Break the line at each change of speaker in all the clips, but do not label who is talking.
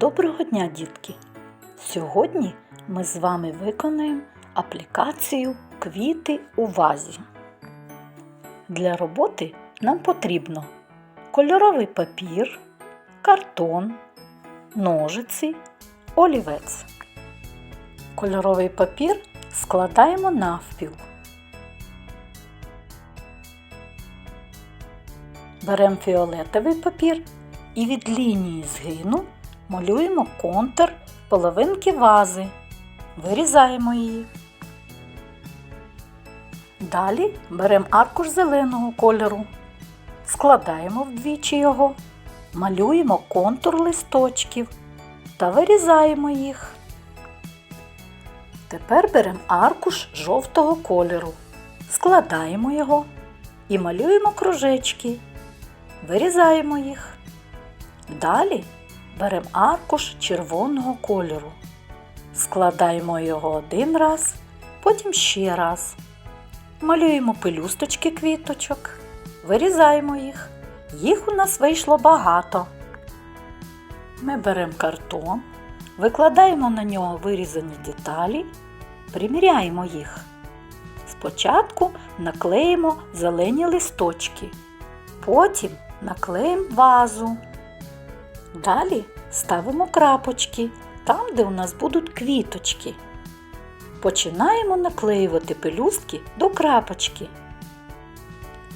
Доброго дня, дітки! Сьогодні ми з вами виконаємо аплікацію Квіти у вазі. Для роботи нам потрібно кольоровий папір, картон, ножиці, олівець. Кольоровий папір складаємо навпіл. Беремо фіолетовий папір і від лінії згину малюємо контур половинки вази. Вирізаємо її. Далі беремо аркуш зеленого кольору, складаємо вдвічі його, малюємо контур листочків та вирізаємо їх. Тепер беремо аркуш жовтого кольору, складаємо його і малюємо кружечки. Вирізаємо їх. Далі беремо аркуш червоного кольору. Складаємо його один раз, потім ще раз. Малюємо пелюсточки квіточок, вирізаємо їх. Їх у нас вийшло багато. Ми беремо картон, викладаємо на нього вирізані деталі, приміряємо їх. Спочатку наклеїмо зелені листочки, потім наклеїмо вазу. Далі ставимо крапочки там, де у нас будуть квіточки. Починаємо наклеювати пелюстки до крапочки.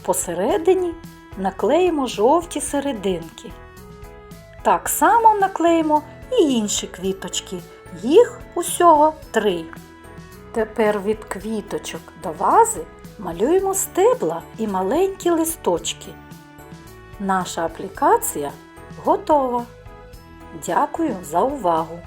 Посередині наклеїмо жовті серединки. Так само наклеїмо і інші квіточки. Їх усього три. Тепер від квіточок до вази малюємо стебла і маленькі листочки. Наша аплікація готова. Дякую за увагу!